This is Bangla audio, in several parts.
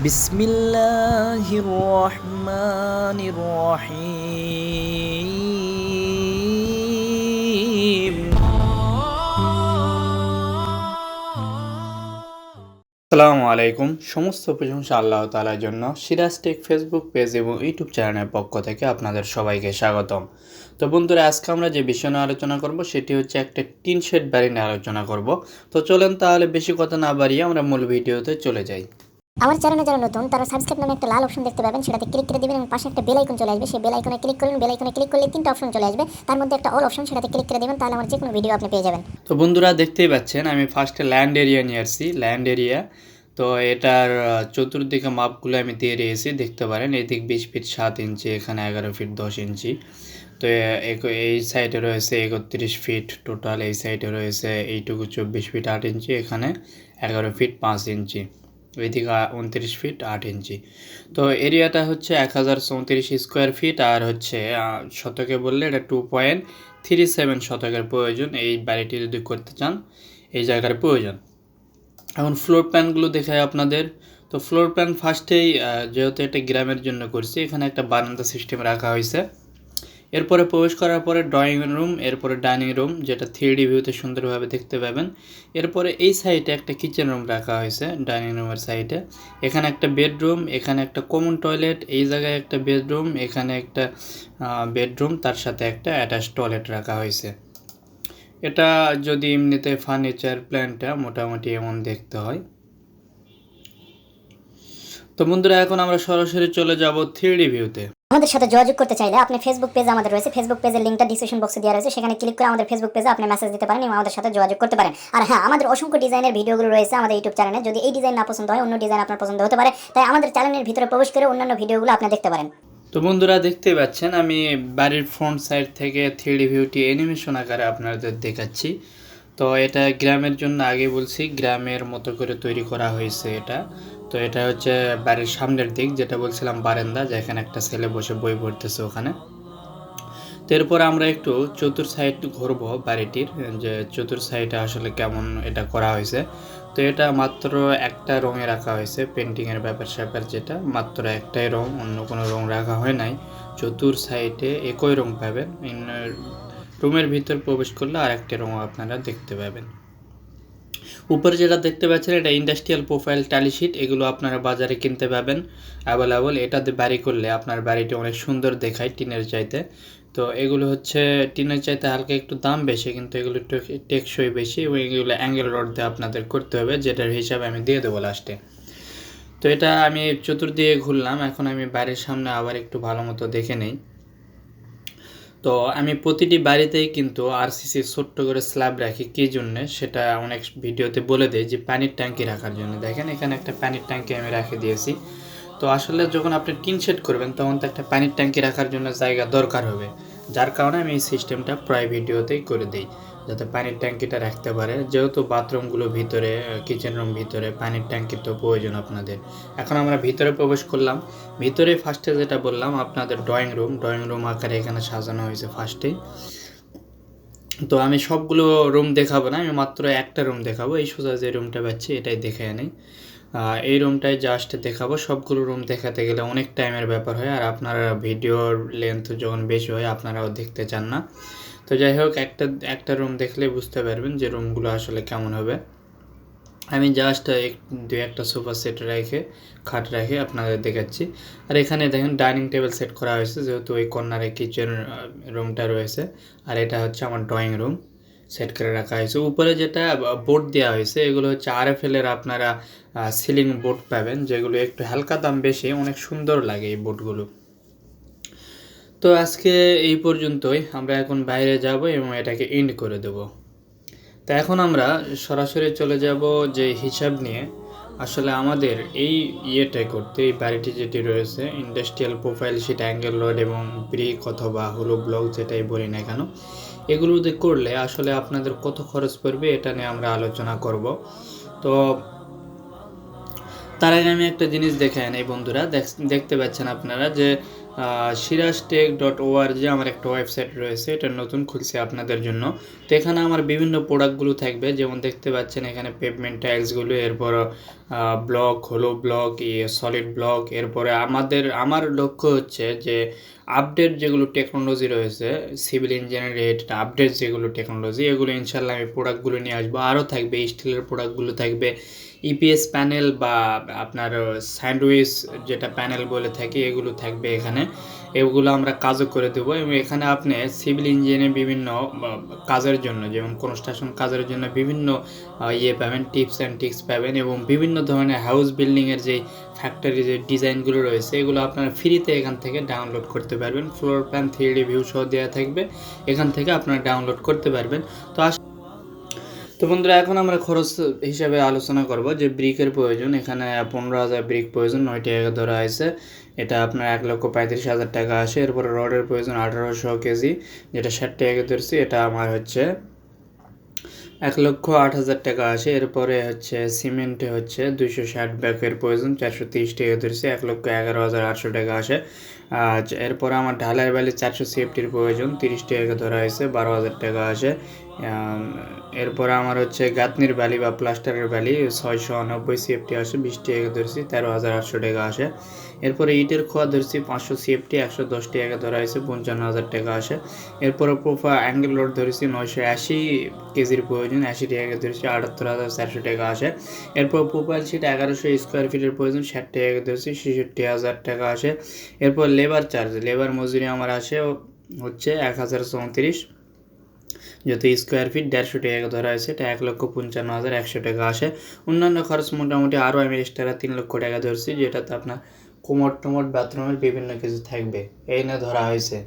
বিসমিল্লাহির রহমানির রহিম আসসালামু আলাইকুম সমস্ত প্রশংসা আল্লাহ তালার জন্য। সিরাজ টেক ফেসবুক পেজ এবং ইউটিউব চ্যানেলের পক্ষ থেকে আপনাদের সবাইকে স্বাগতম। তো বন্ধুরা, আজকে আমরা যে বিষয় নিয়ে আলোচনা করব, সেটি হচ্ছে একটা টিন শেড বাড়ি নিয়ে আলোচনা করব। তো চলেন তাহলে বেশি কথা না বাড়িয়ে আমরা মূল ভিডিওতে চলে যাই। আমার চ্যানেলে যারা নতুন, তারা সাবস্ক্রাইব নামে একটা লাল অপশন দেখতে পাবেন, সেটাতে ক্লিক করে দিবেন এবং পাশে একটা বেল আইকন চলে আসবে। সেই বেল আইকনে ক্লিক করুন বেল আইকনে ক্লিক করলে তিনটা অপশন চলে আসবে। তার মধ্যে একটা অল অপশন সেটাতে ক্লিক করে দিবেন, তাহলে আমার যে কোনো ভিডিও আপনি পেয়ে যাবেন। তো বন্ধুরা দেখতেই পাচ্ছেন, আমি ফার্স্টে ল্যান্ড এরিয়া নিয়ে আসছি ল্যান্ড এরিয়া তো এটার চতুর্দিকে মাপগুলো আমি দিয়ে দিয়েছি, দেখতে পারেন, এদিক বিশ ফিট সাত ইঞ্চি, এখানে এগারো ফিট দশ ইঞ্চি। তো এই সাইডে রয়েছে একত্রিশ ফিট টোটাল এই সাইডে রয়েছে এইটুকু চব্বিশ ফিট আট ইঞ্চি, এখানে এগারো ফিট পাঁচ ইঞ্চি। ওইদিকে উনত্রিশ ফিট আট ইঞ্চি তো এরিয়াটা হচ্ছে এক হাজার চৌত্রিশ স্কোয়ার ফিট আর হচ্ছে শতকে বললে এটা টু পয়েন্ট থ্রি সেভেন শতকের প্রয়োজন। এই বাড়িটি যদি করতে চান, এই জায়গার প্রয়োজন। এখন ফ্লোর প্ল্যানগুলো দেখায় আপনাদের। তো ফ্লোর প্ল্যান ফার্স্টেই যেহেতু এটা গ্রামের জন্য করছি, এখানে একটা বারান্দা সিস্টেম রাখা হয়েছে। এরপরে প্রবেশ করার পরে ড্রয়িং রুম এরপরে ডাইনিং রুম যেটা থ্রি ভিউতে সুন্দরভাবে দেখতে পাবেন। এরপরে এই সাইডে একটা কিচেন রুম রাখা হয়েছে ডাইনিং রুমের সাইডে এখানে একটা বেডরুম এখানে একটা কমন টয়লেট এই জায়গায় একটা বেডরুম এখানে একটা বেডরুম তার সাথে একটা অ্যাটাচ টয়লেট রাখা হয়েছে। এটা যদি এমনিতে ফার্নিচার প্ল্যানটা মোটামুটি এমন দেখতে হয়। তো বন্ধুরা, এখন আমরা সরাসরি চলে যাব থ্রি ভিউতে আমাদের সাথে যোগাযোগ করতে চাইলে আপনি ফেসবুক পেজ আমাদের রয়েছে। ফেসবুক পেজের লিঙ্কটা ডিসক্রিপশন বক্সে দেওয়া রয়েছে। সেখানে ক্লিক করে আমাদের ফেসবুক পেজে আপনি মেসেজ দিতে পারেন এবং আমাদের সাথে যোগাযোগ করতে পারেন। আর হ্যাঁ আমাদের অসংখ্য ডিজাইনের ভিডিওগুলো রয়েছে আমাদের ইউটিউব চ্যানেলে যদি এই ডিজাইন না পছন্দ হয়, অন্য ডিজাইন আপনার পছন্দ হতে পারে। তাই আমাদের চ্যানেলের ভিতরে প্রবেশ করে অন্যান্য ভিডিওগুলো আপনি দেখতে পারেন। তো বন্ধুরা, দেখতেই পাচ্ছেন, আমি বাড়ির ফ্রন্ট সাইড থেকে থ্রি ভিউটি অ্যানিমেশন আকারে আপনাদের দেখাচ্ছি। তো এটা গ্রামের জন্য আগে বলছি, গ্রামের মতো করে তৈরি করা হয়েছে এটা। তো এটা হচ্ছে বাড়ির সামনের দিক, যেটা বলছিলাম বারান্দা, যেখানে একটা ছেলে বসে বই পড়তেছে ওখানে। তো এরপর আমরা একটু চতুর সাইড ঘুরবো বাড়িটির, যে চতুর সাইডে আসলে কেমন এটা করা হয়েছে। তো এটা মাত্র একটা রঙে রাখা হয়েছে পেন্টিংয়ের ব্যাপার স্যাপার যেটা, মাত্র একটাই রং, অন্য কোনো রং রাখা হয় নাই। চতুর সাইডে একই রং পাবেন রুমের ভিতর প্রবেশ করলে আর একটা রং আপনারা দেখতে পাবেন। উপরে যেটা দেখতে পাচ্ছেন, এটা ইন্ডাস্ট্রিয়াল প্রোফাইল টালিশিট এগুলো আপনারা বাজারে কিনতে পাবেন। অ্যাভেলেবল এটাতে বাড়ি করলে আপনার বাড়িটি অনেক সুন্দর দেখায় টিনের চাইতে। তো এগুলো হচ্ছে, টিনের চাইতে হালকা একটু দাম বেশি, কিন্তু এগুলো একটু টেকসই বেশি, এবং এগুলো অ্যাঙ্গেল রড দিয়ে আপনাদের করতে হবে, যেটার হিসাবে আমি দিয়ে দেবো লাস্টে তো এটা আমি চতুর্দিকে ঘুরলাম, এখন আমি বাড়ির সামনে আবার একটু ভালো মতো দেখে নেই। তো আমি প্রতিটি বাড়িতেই কিন্তু আরসিসি ছোট্ট করে স্ল্যাব রাখি। কী জন্যে? সেটা অনেক ভিডিওতে বলে দেয় যে পানির ট্যাঙ্কি রাখার জন্য। দেখেন, এখানে একটা পানির ট্যাঙ্কি আমি রেখে দিয়েছি। তো আসলে যখন আপনি টিন শেড করবেন, তখন তো একটা পানির ট্যাঙ্কি রাখার জন্য জায়গা দরকার হবে। যার কারণে আমি এই সিস্টেমটা প্রায় ভিডিওতেই করে দিই। যাতে পানির ট্যাঙ্কিটা রাখতে পারে। যেহেতু বাথরুমগুলো ভিতরে কিচেন রুম ভিতরে, পানির ট্যাঙ্কির তো প্রয়োজন আপনাদের। এখন আমরা ভিতরে প্রবেশ করলাম। ভিতরে ফার্স্টে যেটা বললাম, আপনাদের ড্রয়িং রুম ড্রয়িং রুম আকারে এখানে সাজানো হয়েছে ফার্স্টে তো আমি সবগুলো রুম দেখাবো না, আমি মাত্র একটা রুম দেখাবো। এই সোজা যে রুমটা পাচ্ছি, এটাই দেখে আনি। এই রুমটাই জাস্ট দেখাবো। সবগুলো রুম দেখাতে গেলে অনেক টাইমের ব্যাপার হয়, আর আপনারা ভিডিওর লেন্থ যখন বেশি হয়, আপনারাও দেখতে চান না। তো যাই হোক, একটা একটা রুম দেখলে বুঝতে পারবেন যে রুমগুলো আসলে কেমন হবে। আমি জাস্ট এক দু একটা সোফা সেট রেখে, খাট রেখে আপনাদের দেখাচ্ছি। আর এখানে দেখেন ডাইনিং টেবিল সেট করা হয়েছে, যেহেতু ওই কর্নারে কিচেন রুমটা রয়েছে। আর এটা হচ্ছে আমার ড্রয়িং রুম সেট করে রাখা হয়েছে। উপরে যেটা বোর্ড দেওয়া হয়েছে, এগুলো হচ্ছে আরএফএল এর আপনারা সিলিং বোর্ড পাবেন, যেগুলো একটু হালকা দাম বেশি, অনেক সুন্দর লাগে এই বোর্ডগুলো তো আজকে এই পর্যন্তই, আমরা এখন বাইরে যাব এবং এটাকে এন্ড করে দেব। তো এখন আমরা সরাসরি চলে যাব যে হিসাব নিয়ে। আসলে আমাদের এই ইয়েটা করতে, এই বাড়িটি যেটি রয়েছে industrial profile sheet angle rod এবং ব্রিক অথবা হলো ব্লক যেটাই বলি না কেন এগুলো দিয়ে করলে আসলে আপনাদের কত খরচ পড়বে এটা নিয়ে আমরা আলোচনা করব। তো তার আগে আমি একটা জিনিস দেখে আনি বন্ধুরা। দেখতে পাচ্ছেন আপনারা যে সিরাজ টেক ডট ওআরজি আমার একটা ওয়েবসাইট রয়েছে, এটা নতুন খুলছে আপনাদের জন্য। তো এখানে আমার বিভিন্ন প্রোডাক্টগুলো থাকবে, যেমন দেখতে পাচ্ছেন এখানে পেভমেন্ট টাইলসগুলো এরপর ব্লক হলো ব্লক সলিড ব্লক এরপরে আমাদের, আমার লক্ষ্য হচ্ছে যে আপডেট যেগুলো টেকনোলজি রয়েছে সিভিল ইঞ্জিনিয়ারিং রিলেটেড আপডেট যেগুলো টেকনোলজি এগুলো ইনশাল্লাহ আমি প্রোডাক্টগুলো নিয়ে আসব। আরও থাকবে স্টিলের প্রোডাক্টগুলো থাকবে। ইপিএস প্যানেল বা আপনার স্যান্ডউইচ যেটা প্যানেল বলে থাকে, এগুলো থাকবে এখানে। এগুলো আমরা কাজও করে দেবো এবং এখানে আপনি সিভিল ইঞ্জিনিয়ারিং বিভিন্ন কাজের জন্য, যেমন কনস্ট্রাকশন কাজের জন্য বিভিন্ন ইয়ে পাবেন টিপস অ্যান্ড টিক্স পাবেন এবং বিভিন্ন ধরনের হাউস বিল্ডিংয়ের যে ফ্যাক্টরি যে ডিজাইনগুলো রয়েছে, এগুলো আপনারা ফ্রিতে এখান থেকে ডাউনলোড করতে পারবেন। Floor plan three D view সহ দেওয়া থাকবে। এখান থেকে আপনারা ডাউনলোড করতে পারবেন। তো আস তো বন্ধুরা, এখন আমরা খরচ হিসাবে আলোচনা করব যে ব্রিকের প্রয়োজন। এখানে পনেরো হাজার ব্রিক প্রয়োজন নয়টি টাকা ধরা আছে এটা আপনার এক লক্ষ পঁয়ত্রিশ হাজার টাকা আসে। এরপরে রডের প্রয়োজন আঠারোশো কেজি, যেটা ষাট টাকা ধরছি। এটা আমার হচ্ছে এক লক্ষ আট হাজার টাকা আসে। এরপরে হচ্ছে সিমেন্টে হচ্ছে দুইশো ষাট ব্যাগের প্রয়োজন, চারশো তিরিশ টাকা ধরছি। এক লক্ষ এগারো হাজার আটশো টাকা আসে। আর এরপরে আমার ঢালাই বালি চারশো সেফটির প্রয়োজন, তিরিশ টাকা ধরা হয়েছে, বারো হাজার টাকা আসে। এরপরে আমার হচ্ছে গাঁথনির বালি বা প্লাস্টারের বালি ছয়শো নব্বই সিএফটি আসে, বিশ টাকা ধরছি, তেরো হাজার আটশো টাকা আসে। এরপরে ইটের খোয়া ধরছি, পাঁচশো সিএফটি একশো দশ টাকা ধরা হয়েছে, পঞ্চান্ন হাজার টাকা আসে। এরপরে প্রোফা অ্যাঙ্গেল লোড ধরেছি, নয়শো আশি কেজির প্রয়োজন, আশি টাকা ধরেছি, আটাত্তর হাজার চারশো টাকা আসে। এরপর প্রোফাইল শিট এগারোশো স্কোয়ার ফিটের প্রয়োজন, ষাট টাকা ধরেছি, ছেষট্টি হাজার টাকা আসে। এরপর চার্জ লেবার মজুরি আমার আসে হচ্ছে এক হাজার চৌত্রিশ। যত স্কোয়ার ফিট দেড়শো টাকা ধরা আছে এটা এক লক্ষ পঞ্চান্ন হাজার একশো টাকা আসে। অন্যান্য খরচ মোটামুটি আরও আমি এক্সট্রা তিন লক্ষ টাকা ধরছি, যেটাতে আপনার কোমর টোমর বাথরুমের বিভিন্ন কিছু থাকবে। এই নিয়ে ধরা হয়েছে।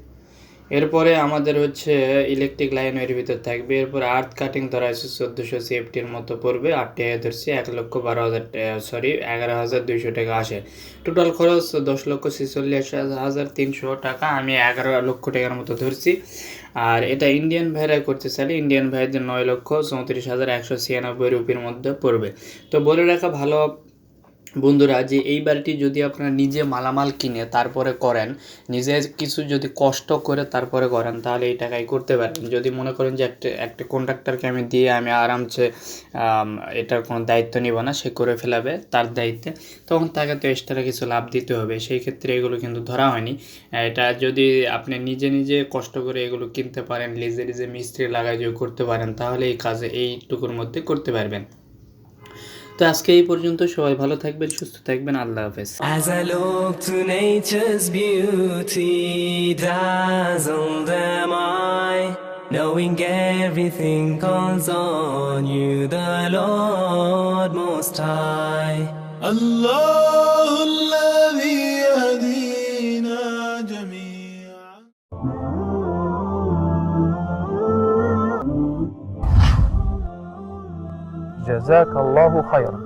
এরপরে আমাদের হচ্ছে ইলেকট্রিক লাইন এর ভিতর থাকবে। এরপর আর্থ কাটিং ধরা হয়েছে চোদ্দোশো সেফটির মতো পড়বে। আট টাকা ধরছি এক লক্ষ বারো হাজার সরি এগারো হাজার দুইশো টাকা আসে। টোটাল খরচ দশ লক্ষ ছেচল্লিশ হাজার তিনশো টাকা। আমি এগারো লক্ষ টাকার মতো ধরছি। আর এটা ইন্ডিয়ান ভাইরা করতে চাইলে ইন্ডিয়ান ভাইদের নয় লক্ষ চৌত্রিশ হাজার একশো ছিয়ানব্বই রুপির মধ্যে পড়বে। তো বলে রাখা ভালো বন্ধুরা, যে এই বাড়িটি যদি আপনারা নিজে মালামাল কিনে তারপরে করেন, নিজে কিছু যদি কষ্ট করে তারপরে করেন, তাহলে এই টাকায় করতে পারেন যদি মনে করেন যে একটা একটা কন্ট্রাক্টরকে আমি দিয়ে আমি আরামসে এটার কোনো দায়িত্ব নিব না, সে করে ফেলাবে তার দায়িত্বে, তখন তাকে তো এক্সট্রা কিছু লাভ দিতে হবে। সেই ক্ষেত্রে এগুলো কিন্তু ধরা হয়নি। এটা যদি আপনি নিজে নিজে কষ্ট করে এগুলো কিনতে পারেন লিজে লিজে মিস্ত্রি লাগাই যদি করতে পারেন, তাহলে এই কাজে এইটুকুর মধ্যে করতে পারবেন। তো আজকে এই পর্যন্ত সবাই ভালো থাকবেন সুস্থ থাকবেন আল্লাহ হাফেজ As I look to nature's beauty, dazzled am I, knowing everything calls on you, the Lord Most High. الله الذي جزاك الله خيرا.